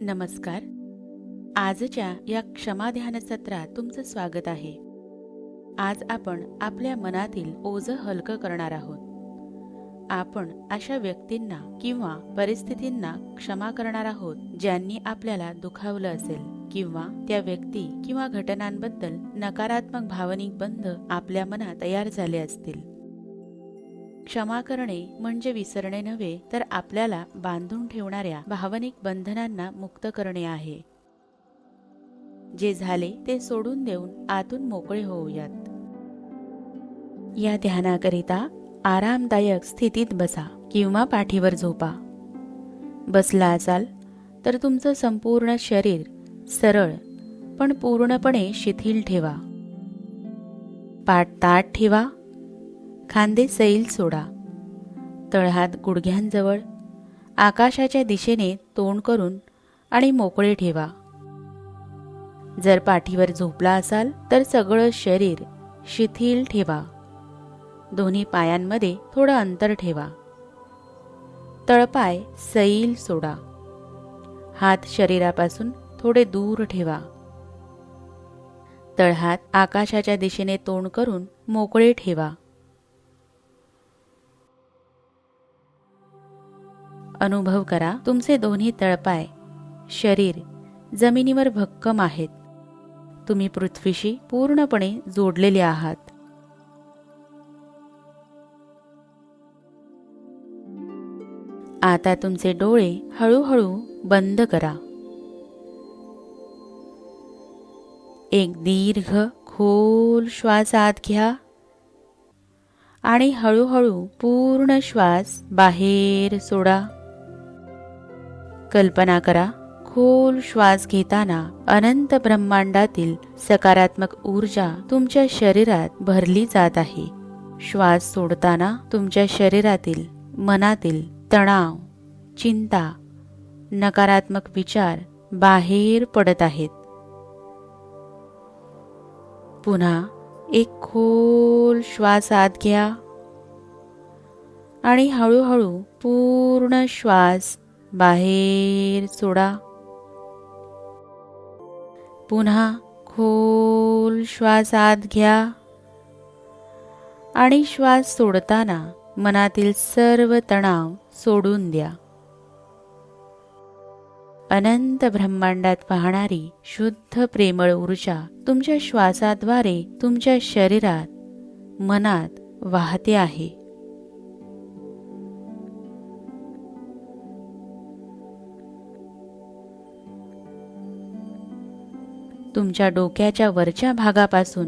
नमस्कार. आजच्या या क्षमाध्यान सत्रात तुमचं स्वागत आहे. आज आपण आपल्या मनातील ओझं हलकं करणार आहोत. आपण अशा व्यक्तींना किंवा परिस्थितींना क्षमा करणार आहोत ज्यांनी आपल्याला दुखावलं असेल किंवा त्या व्यक्ती किंवा घटनांबद्दल नकारात्मक भावनिक बंध आपल्या मनात तयार झाले असतील. क्षमा करणे म्हणजे विसरणे नव्हे तर आपल्याला बांधून ठेवणाऱ्या भावनिक बंधनांना मुक्त करणे आहे. जे झाले ते सोडून देऊन आतून मोकळे होऊयात. या ध्यानाकरिता आरामदायक स्थितीत बसा किंवा पाठीवर झोपा. बसला असाल तर तुमचं संपूर्ण शरीर सरळ पण पूर्णपणे शिथिल ठेवा. पाठ ताट ठेवा खांदे सैल सोडा. तळहात गुडघ्यांजवळ आकाशाच्या दिशेने तोंड करून आणि मोकळे ठेवा. जर पाठीवर झोपला असाल तर सगळं शरीर शिथिल ठेवा. दोन्ही पायांमध्ये थोडं अंतर ठेवा. तळपाय सैल सोडा. हात शरीरापासून थोडे दूर ठेवा. तळहात आकाशाच्या दिशेने तोंड करून मोकळे ठेवा. अनुभव करा. तुमचे दोन्ही तळपाय शरीर जमिनीवर भक्कम आहेत. तुम्ही पृथ्वीशी पूर्णपणे जोडलेले आहात. आता तुमचे डोळे हळूहळू बंद करा. एक दीर्घ खोल श्वास आत घ्या. आणि हळूहळू पूर्ण श्वास बाहेर सोडा. कल्पना करा. खोल श्वास घेताना अनंत ब्रह्मांडातील सकारात्मक ऊर्जा तुमच्या शरीरात भरली जात आहे. श्वास सोडताना तुमच्या शरीरातील मनातील तणाव चिंता नकारात्मक विचार बाहेर पडत आहेत. पुन्हा एक खोल श्वास आत घ्या. आणि हळूहळू पूर्ण श्वास बाहेर सोडा. पुन्हा खोल श्वास आत घ्या. आणि श्वास सोडताना मनातील सर्व तणाव सोडून द्या. अनंत ब्रह्मांडात वाहणारी शुद्ध प्रेमळ ऊर्जा तुमच्या श्वासाद्वारे तुमच्या शरीरात मनात वाहते आहे. तुमच्या डोक्याच्या वरच्या भागापासून.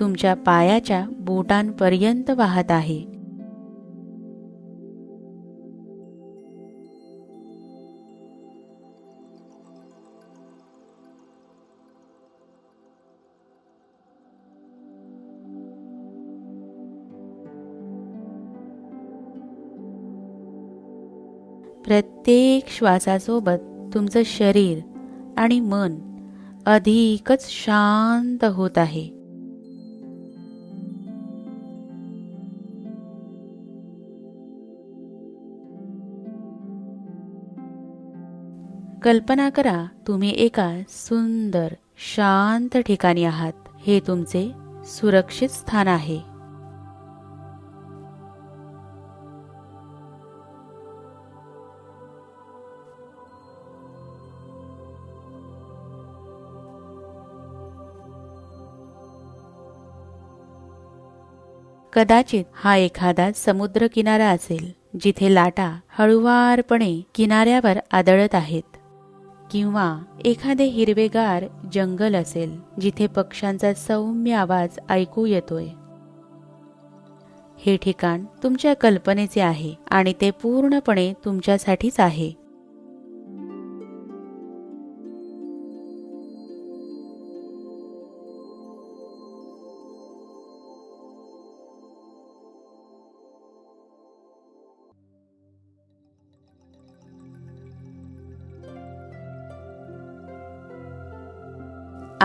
तुमच्या पायाच्या बोटांपर्यंत वाहत आहे. प्रत्येक श्वासासोबत तुमचं शरीर आणि मन अधिकच शांत होत आहे. कल्पना करा तुम्ही एका सुंदर शांत ठिकाणी आहात. हे तुमचे सुरक्षित स्थान आहे. कदाचित हा एखादा समुद्र किनारा असेल जिथे लाटा हळुवारपणे किनाऱ्यावर आदळत आहेत. किंवा एखादे हिरवेगार जंगल असेल जिथे पक्ष्यांचा सौम्य आवाज ऐकू येतोय. हे ठिकाण तुमच्या कल्पनेचे आहे आणि ते पूर्णपणे तुमच्यासाठीच आहे.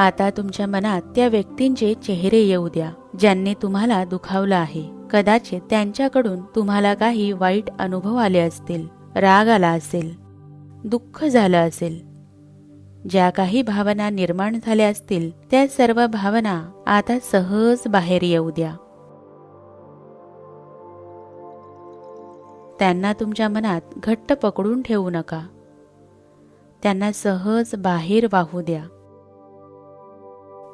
आता तुमच्या मनात त्या व्यक्तींचे चेहरे येऊ द्या ज्यांनी तुम्हाला दुखावलं आहे. कदाचित त्यांच्याकडून तुम्हाला काही वाईट अनुभव आले असतील राग आला असेल दुःख झालं असेल. ज्या काही भावना निर्माण झाल्या असतील त्या सर्व भावना आता सहज बाहेर येऊ द्या. त्यांना तुमच्या मनात घट्ट पकडून ठेवू नका. त्यांना सहज बाहेर वाहू द्या.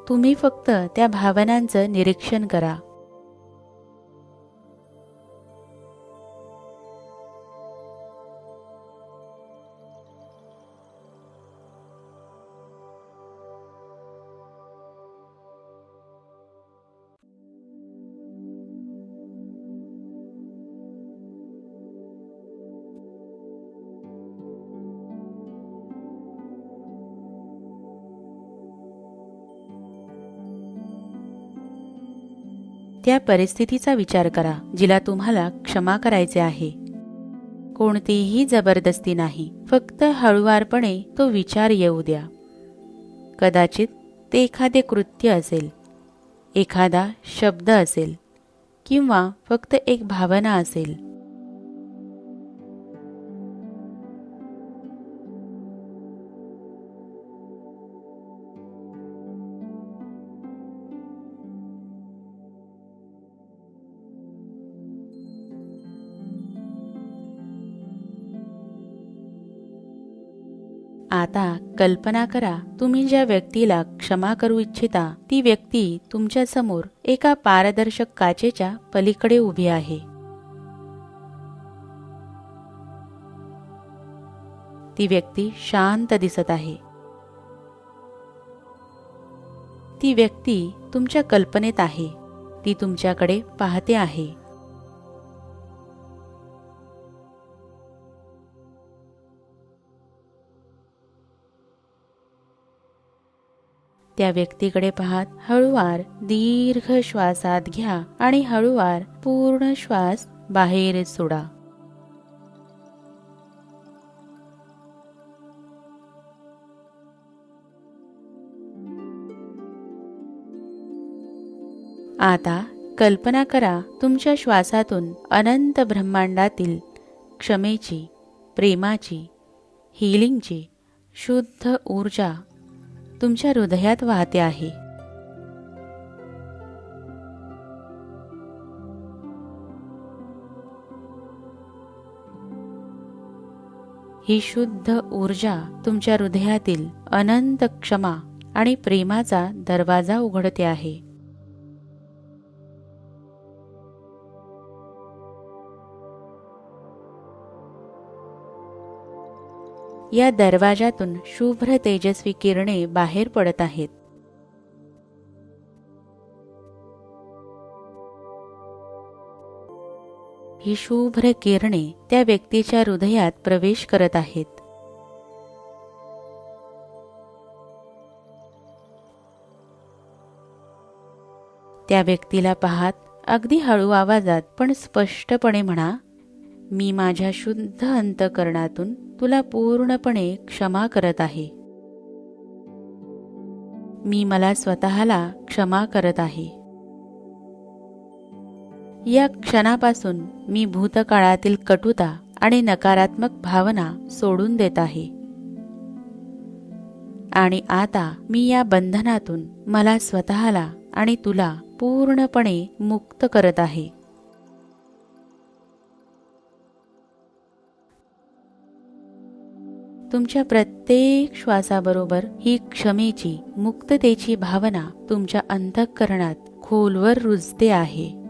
तुम्ही फक्त त्या भावनांचं निरीक्षण करा. त्या परिस्थितीचा विचार करा जिला तुम्हाला क्षमा करायचे आहे. कोणतीही जबरदस्ती नाही फक्त हळुवारपणे तो विचार येऊ द्या. कदाचित ते एखादे कृत्य असेल एखादा शब्द असेल किंवा फक्त एक भावना असेल. आता कल्पना करा तुम्ही ज्या व्यक्तीला क्षमा करू इच्छिता ती व्यक्ती तुमच्यासमोर एका पारदर्शक काचेच्या पलीकडे उभी आहे. ती व्यक्ती शांत दिसत आहे. ती व्यक्ती तुमच्या कल्पनेत आहे. ती तुमच्याकडे पाहते आहे. त्या व्यक्तीकडे पाहत हळुवार दीर्घ श्वासात घ्या आणि हळुवार पूर्ण श्वास बाहेर सोडा. आता कल्पना करा तुमच्या श्वासातून अनंत ब्रह्मांडातील क्षमेची प्रेमाची हिलिंगची शुद्ध ऊर्जा तुमच्या हृदयात वाहते आहे. ही शुद्ध ऊर्जा तुमच्या हृदयातील अनंत क्षमा आणि प्रेमाचा दरवाजा उघडते आहे. या दरवाजातून शुभ्र तेजस्वी किरणे बाहेर पडत आहेत. ही शुभ्र किरणे त्या व्यक्तीच्या हृदयात प्रवेश करत आहेत. त्या व्यक्तीला पाहत अगदी हळू आवाजात पण स्पष्टपणे म्हणा मी माझ्या शुद्ध अंतकरणातून तुला पूर्णपणे क्षमा करत आहे. मी मला स्वतःला क्षमा करत आहे. या क्षणापासून मी भूतकाळातील कटुता आणि नकारात्मक भावना सोडून देत आहे. आणि आता मी या बंधनातून मला स्वतःला आणि तुला पूर्णपणे मुक्त करत आहे. तुमच्या प्रत्येक श्वासाबरोबर ही क्षमेची मुक्ततेची भावना तुमच्या अंतःकरणात खोलवर रुजते आहे.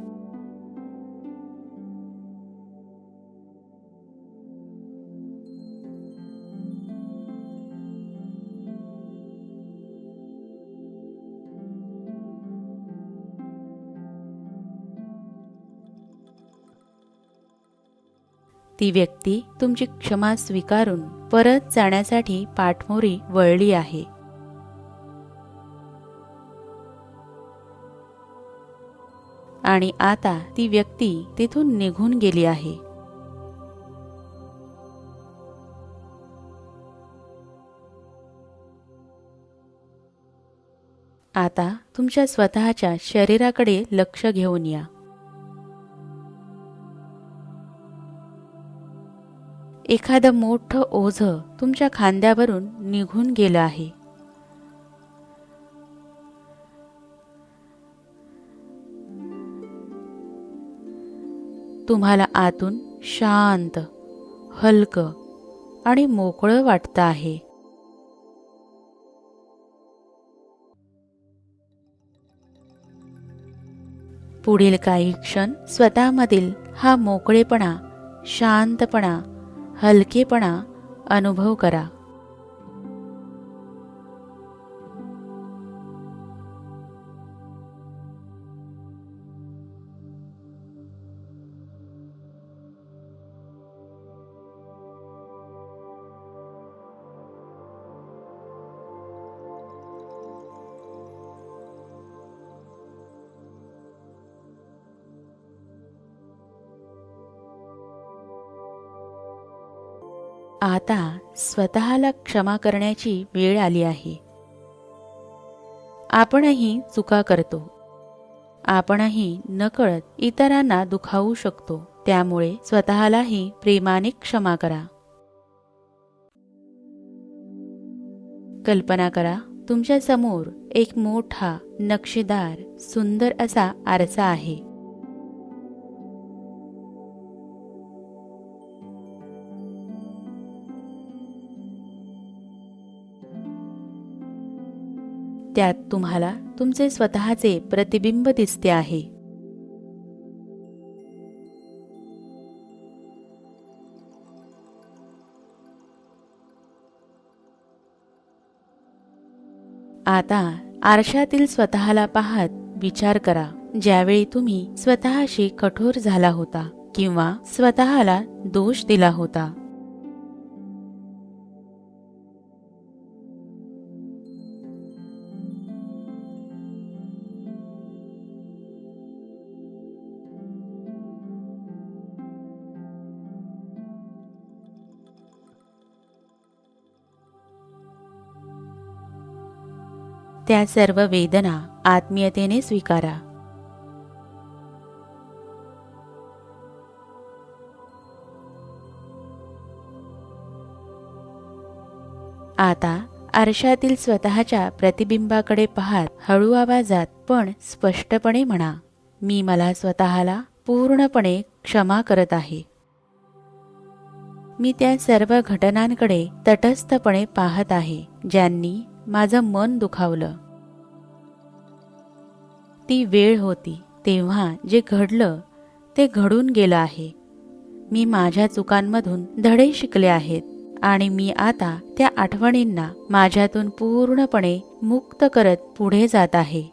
ती व्यक्ती तुमची क्षमा स्वीकारून परत जाण्यासाठी पाठमोरी वळली आहे. आणि आता ती व्यक्ती तिथून निघून गेली आहे. आता तुमच्या स्वतःच्या शरीराकडे लक्ष घेऊन या. एखादं मोठं ओझं तुमच्या खांद्यावरून निघून गेलं आहे. तुम्हाला आतून शांत हलकं आणि मोकळं वाटतं आहे. पुढील काही क्षण स्वतःमधील हा मोकळेपणा शांतपणा हलकेपणा अनुभव करा. आता स्वतःला क्षमा करण्याची वेळ आली आहे. आपणही चुका करतो. आपणही नकळत इतरांना दुखावू शकतो. त्यामुळे स्वतःलाही प्रेमाने क्षमा करा. कल्पना करा तुमच्यासमोर एक मोठा नक्षीदार सुंदर असा आरसा आहे. त्यात तुम्हाला तुमचे स्वतःचे प्रतिबिंब दिसते आहे. आता आरशातील स्वतःला पाहत विचार करा. ज्यावेळी तुम्ही स्वतःशी कठोर झाला होता किंवा स्वतःला दोष दिला होता त्या सर्व वेदना आत्मीयतेने स्वीकारा. आता आरशातील स्वतःच्या प्रतिबिंबाकडे पाहत हळू आवाजात पण स्पष्टपणे म्हणा मी मला स्वतःला पूर्णपणे क्षमा करत आहे. मी त्या सर्व घटनांकडे तटस्थपणे पाहत आहे ज्यांनी माझं मन दुखावलं. ती वेळ होती तेव्हा जे घडलं ते घडून गेलं आहे. मी माझ्या चुकांमधून धडे शिकले आहेत आणि मी आता त्या आठवणींना माझ्यातून पूर्णपणे मुक्त करत पुढे जात आहे.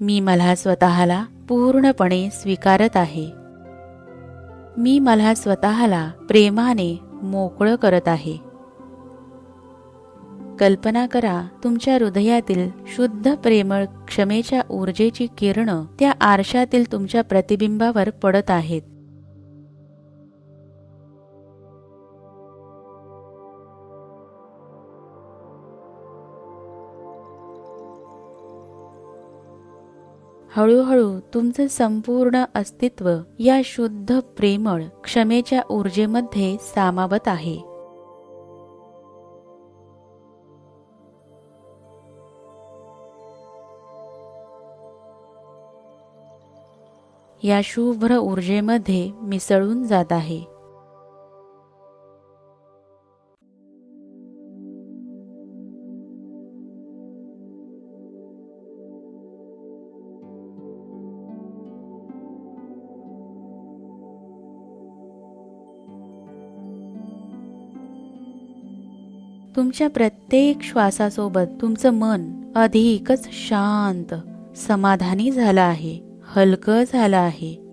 मी मला स्वतःला पूर्णपणे स्वीकारत आहे. मी मला स्वतःला प्रेमाने मोकळं करत आहे. कल्पना करा तुमच्या हृदयातील शुद्ध प्रेमळ क्षमेच्या ऊर्जेची किरणं त्या आरशातील तुमच्या प्रतिबिंबावर पडत आहेत. हळूहळू तुमचं संपूर्ण अस्तित्व या शुद्ध प्रेमळ क्षमेच्या ऊर्जेमध्ये सामावत आहे. या शुभ्र ऊर्जेमध्ये मिसळून जात आहे. तुमच्या प्रत्येक श्वासासोबत तुमचं मन अधिकच शांत समाधानी झालं आहे. हलकं झालं आहे.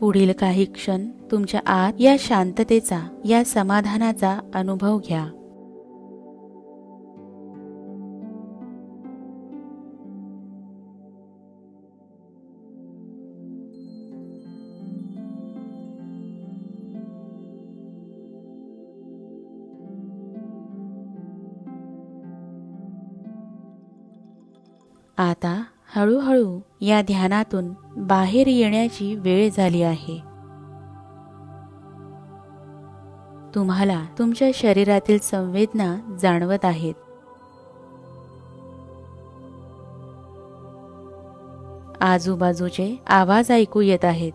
पुढील काही क्षण तुमच्या आत या शांततेचा या समाधानाचा अनुभव घ्या. आता हळूहळू या ध्यानातून बाहेर येण्याची वेळ झाली आहे. तुम्हाला तुमच्या शरीरातील संवेदना जाणवत आहेत. आजूबाजूचे आवाज ऐकू येत आहेत.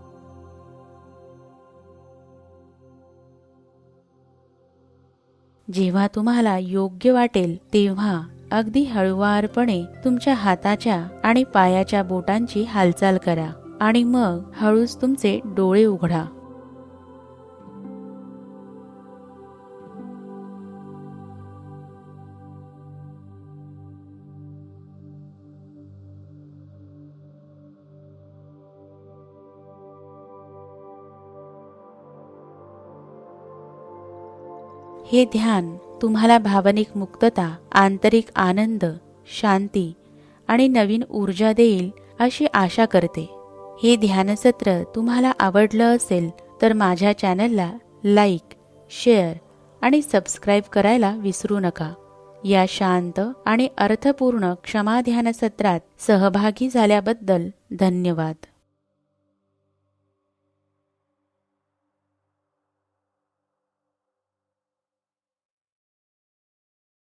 जेव्हा तुम्हाला योग्य वाटेल तेव्हा अगदी हळुवारपणे तुमच्या हाताच्या आणि पायाच्या बोटांची हालचाल करा आणि मग हळूच तुमचे डोळे उघडा. हे ध्यान तुम्हाला भावनिक मुक्तता आंतरिक आनंद शांती आणि नवीन ऊर्जा देईल अशी आशा करते. हे ध्यानसत्र तुम्हाला आवडलं असेल तर माझ्या चॅनलला लाईक शेअर आणि सबस्क्राईब करायला विसरू नका. या शांत आणि अर्थपूर्ण क्षमा ध्यानसत्रात सहभागी झाल्याबद्दल धन्यवाद.